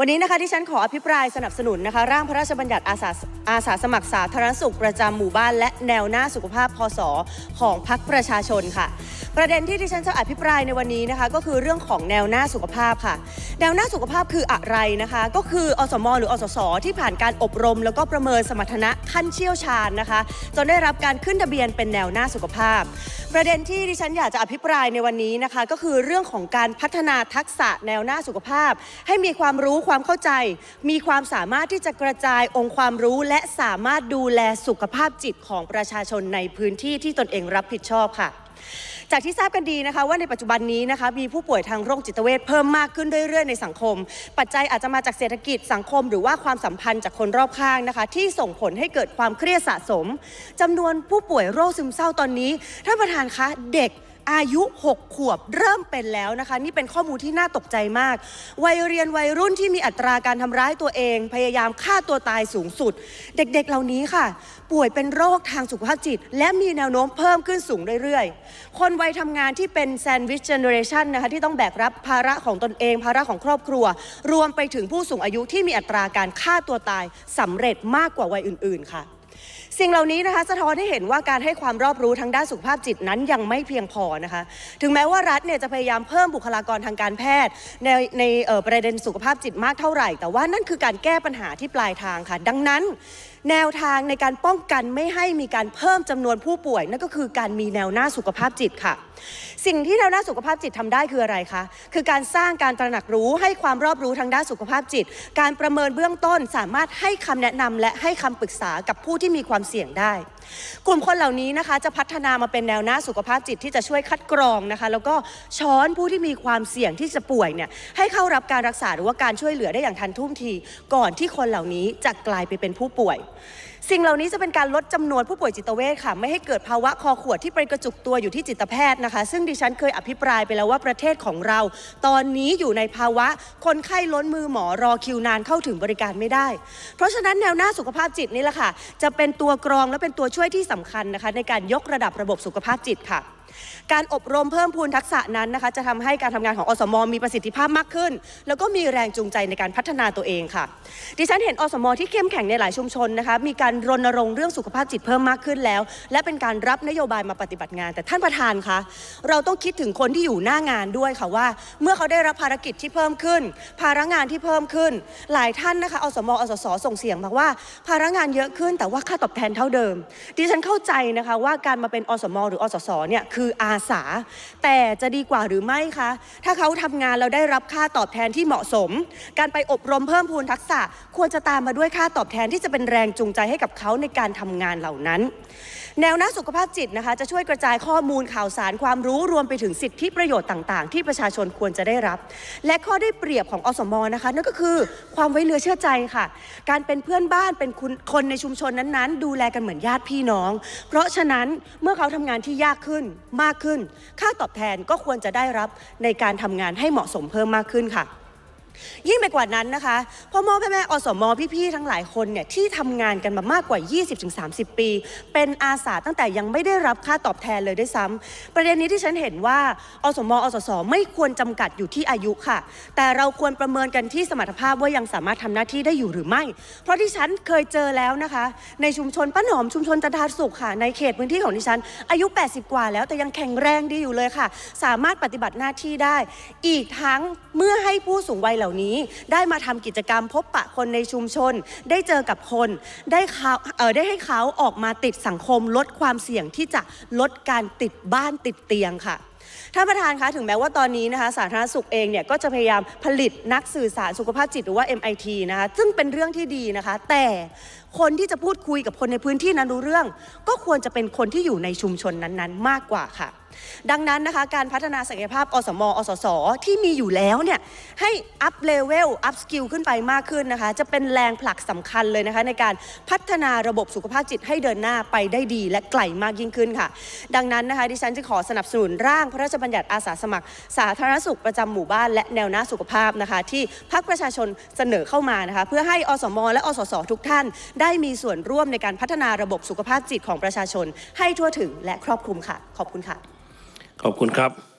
วันนี้นะคะที่ฉันขออภิปรายสนับสนุนนะคะ ร่างพระราชบัญญัติอาสาอาสาสมัครสาธารณสุขประจำหมู่บ้าน และแนวหน้าสุขภาพพศของพรรคประชาชนค่ะ ประเด็นที่ที่ฉันจะอภิปรายในวันนี้นะคะ ก็คือเรื่องของแนวหน้าสุขภาพค่ะ แนวหน้าสุขภาพคืออะไรนะคะ ก็คืออสมหรืออสสที่ผ่านการอบรม แล้วก็ประเมินสมรรถนะขั้นเชี่ยวชาญนะคะ จนได้รับการขึ้นทะเบียนเป็นแนวหน้าสุขภาพ ประเด็นที่ดิฉันอยากจะอภิปรายในวันนี้นะคะ ก็คือเรื่องของการพัฒนาทักษะแนวหน้าสุขภาพ ให้มีความรู้ความเข้าใจ มีความสามารถที่จะกระจายองค์ความรู้ และสามารถดูแลสุขภาพจิตของประชาชนในพื้นที่ที่ตนเองรับผิดชอบค่ะจากที่ทราบกันดีนะคะว่าในปัจจุบันนี้นะคะมีผู้ป่วยทางโรคจิตเวชเพิ่มมากขึ้นเรื่อยๆ ในสังคม ปัจจัยอาจจะมาจากเศรษฐกิจสังคม หรือว่าความสัมพันธ์จากคนรอบข้างนะคะ ที่ส่งผลให้เกิดความเครียดสะสมจำนวนผู้ป่วยโรคซึมเศร้าตอนนี้ท่านประธานคะเด็ก อายุ 6 ขวบเริ่มเป็นแล้วนะคะ นี่เป็นข้อมูลที่น่าตกใจมาก วัยเรียนวัยรุ่นที่มีอัตราการทำร้ายตัวเอง พยายามฆ่าตัวตายสูงสุด เด็กๆเหล่านี้ค่ะ ป่วยเป็นโรคทางสุขภาพจิต และมีแนวโน้มเพิ่มขึ้นสูงเรื่อยๆ คนวัยทำงานที่เป็นแซนด์วิชเจเนอเรชันนะคะที่ต้องแบกรับภาระของตนเอง ภาระของครอบครัว รวมไปถึงผู้สูงอายุที่มีอัตราการฆ่าตัวตายสำเร็จมากกว่าวัยอื่น ๆ ค่ะ สิ่งเหล่านี้นะคะสะท้อนให้เห็นว่าการให้ความรอบรู้ทางด้านสุขภาพจิตนั้นยังไม่เพียงพอนะคะ ถึงแม้ว่ารัฐเนี่ยจะพยายามเพิ่มบุคลากรทางการแพทย์ ในในประเด็นสุขภาพจิตมากเท่าไหร่ แต่ว่านั่นคือการแก้ปัญหาที่ปลายทางค่ะ ดังนั้น แนวทางในการป้องกันไม่ให้มีการเพิ่มจำนวนผู้ป่วย นั่นก็คือการมีแนวหน้าสุขภาพจิตค่ะ สิ่งที่แนวหน้าสุขภาพจิตทำได้คืออะไรคะคือการสร้างการตระหนักรู้ให้ความรอบรู้ทางด้านสุขภาพจิต การประเมินเบื้องต้นสามารถให้คำแนะนำและให้คำปรึกษากับผู้ที่มีความเสี่ยงได้ กลุ่มคนเหล่านี้นะคะจะพัฒนามาเป็นแนวหน้าสุขภาพจิตที่จะช่วยคัดกรองนะคะ แล้วก็ช้อนผู้ที่มีความเสี่ยงที่จะป่วยเนี่ยให้เข้ารับการรักษาหรือว่าการช่วยเหลือได้อย่างทันท่วงที ก่อนที่คนเหล่านี้จะกลายไปเป็นผู้ป่วย สิ่งเหล่านี้จะเป็นการลดจำนวนผู้ป่วยจิตเวชค่ะ ไม่ให้เกิดภาวะคอขวดที่ไปกระจุกตัวอยู่ที่จิตแพทย์นะคะ ซึ่งดิฉันเคยอภิปรายไปแล้วว่าประเทศของเรา ตอนนี้อยู่ในภาวะคนไข้ล้นมือหมอรอคิวนานเข้าถึงบริการไม่ได้ เพราะฉะนั้นแนวหน้าสุขภาพจิตนี่แหละค่ะ จะเป็นตัวกรองและเป็นตัวช่วยที่สำคัญนะคะในการยกระดับระบบสุขภาพจิตค่ะการอบรมเพิ่มพูนทักษะนั้นนะคะ จะทำให้การทำงานของอสม มีประสิทธิภาพมากขึ้น แล้วก็มีแรงจูงใจในการพัฒนาตัวเองค่ะ ดิฉันเห็นอสม ที่เข้มแข็งในหลายชุมชนนะคะมีการรณรงค์เรื่องสุขภาพจิตเพิ่มมากขึ้นแล้ว และเป็นการรับนโยบายมาปฏิบัติงาน แต่ท่านประธานคะเราต้องคิดถึงคนที่อยู่หน้างานด้วยค่ะว่า เมื่อเขาได้รับภารกิจที่เพิ่มขึ้น ภาระงานที่เพิ่มขึ้น หลายท่านนะคะอสมอสสส่งเสียงมาว่า ภาระงานเยอะขึ้น แต่ว่าค่าตอบแทนเท่าเดิม ดิฉันเข้าใจนะคะว่าการมาเป็นอสม หรืออสสเนี่ยคืออาสา แต่จะดีกว่าหรือไม่คะ ถ้าเขาทำงานแล้วได้รับค่าตอบแทนที่เหมาะสม การไปอบรมเพิ่มพูนทักษะ ควรจะตามมาด้วยค่าตอบแทนที่จะเป็นแรงจูงใจให้กับเขาในการทำงานเหล่านั้น แนวหน้าสุขภาพจิตนะคะ จะช่วยกระจายข้อมูลข่าวสารความรู้รวมไปถึงสิทธิประโยชน์ต่างๆ ที่ประชาชนควรจะได้รับ และข้อได้เปรียบของอสมนะคะ นั่นก็คือความไว้เนื้อเชื่อใจค่ะ การเป็นเพื่อนบ้านเป็นคุณคนในชุมชนนั้นๆ ดูแลกันเหมือนญาติพี่น้อง เพราะฉะนั้นเมื่อเขาทำงานที่ยากขึ้นมากขึ้น ค่าตอบแทนก็ควรจะได้รับในการทำงานให้เหมาะสมเพิ่มมากขึ้นค่ะ ยิ่งไปกว่านั้นนะคะพ่อมอแม่แม่อสมพี่ๆทั้งหลายคนเนี่ยที่ทำงานกันมามากกว่า 20-30 ปี เป็นอาสาตั้งแต่ยังไม่ได้รับค่าตอบแทนเลยด้วยซ้ำประเด็นนี้ที่ฉันเห็นว่าอสมอสสไม่ควรจำกัดอยู่ที่อายุค่ะ แต่เราควรประเมินกันที่สมรรถภาพว่ายังสามารถทำหน้าที่ได้อยู่หรือไม่ เพราะที่ฉันเคยเจอแล้วนะคะ ในชุมชนป้าหนอมชุมชนจันทาสุขค่ะ ในเขตพื้นที่ของดิฉัน อายุ 80 กว่าแล้วแต่ยังแข็งแรงดีอยู่เลยค่ะ สามารถปฏิบัติหน้าที่ได้ อีกทั้งเมื่อให้ผู้สูงวัยเหล่านี้ ได้มาทำกิจกรรมพบปะคนในชุมชน ได้เจอกับคนได้เขาเออได้ให้เขาออกมาติดสังคมลดความเสี่ยงที่จะลดการติดบ้านติดเตียงค่ะท่านประธานคะถึงแม้ว่าตอนนี้นะคะสาธารณสุขเองเนี่ยก็จะพยายามผลิตนักสื่อสารสุขภาพจิตหรือว่า MIT นะคะซึ่งเป็นเรื่องที่ดีนะคะ แต่คนที่จะพูดคุยกับคนในพื้นที่นั้นรู้เรื่อง ก็ควรจะเป็นคนที่อยู่ในชุมชนนั้นๆ มากกว่าค่ะ ดังนั้นนะคะการพัฒนาศักยภาพอสมอสส ที่มีอยู่แล้วเนี่ยให้อัพเลเวลอัพสกิลขึ้นไปมากขึ้นนะคะ จะเป็นแรงผลักสำคัญเลยนะคะ ในการพัฒนาระบบสุขภาพจิตให้เดินหน้าไปได้ดี และไกลมากยิ่งขึ้นค่ะ ดังนั้นนะคะดิฉันจะขอสนับสนุนร่างพระราชบัญญัติอาสาสมัคร สาธารณสุขประจำหมู่บ้าน และแนวหน้าสุขภาพนะคะ ที่พรรคประชาชนเสนอเข้ามานะคะเพื่อให้อสม และอสส ทุกท่าน ได้มีส่วนร่วมในการพัฒนาระบบสุขภาพจิตของประชาชน ให้ทั่วถึงและครอบคลุมค่ะ ขอบคุณค่ะ ขอบคุณครับ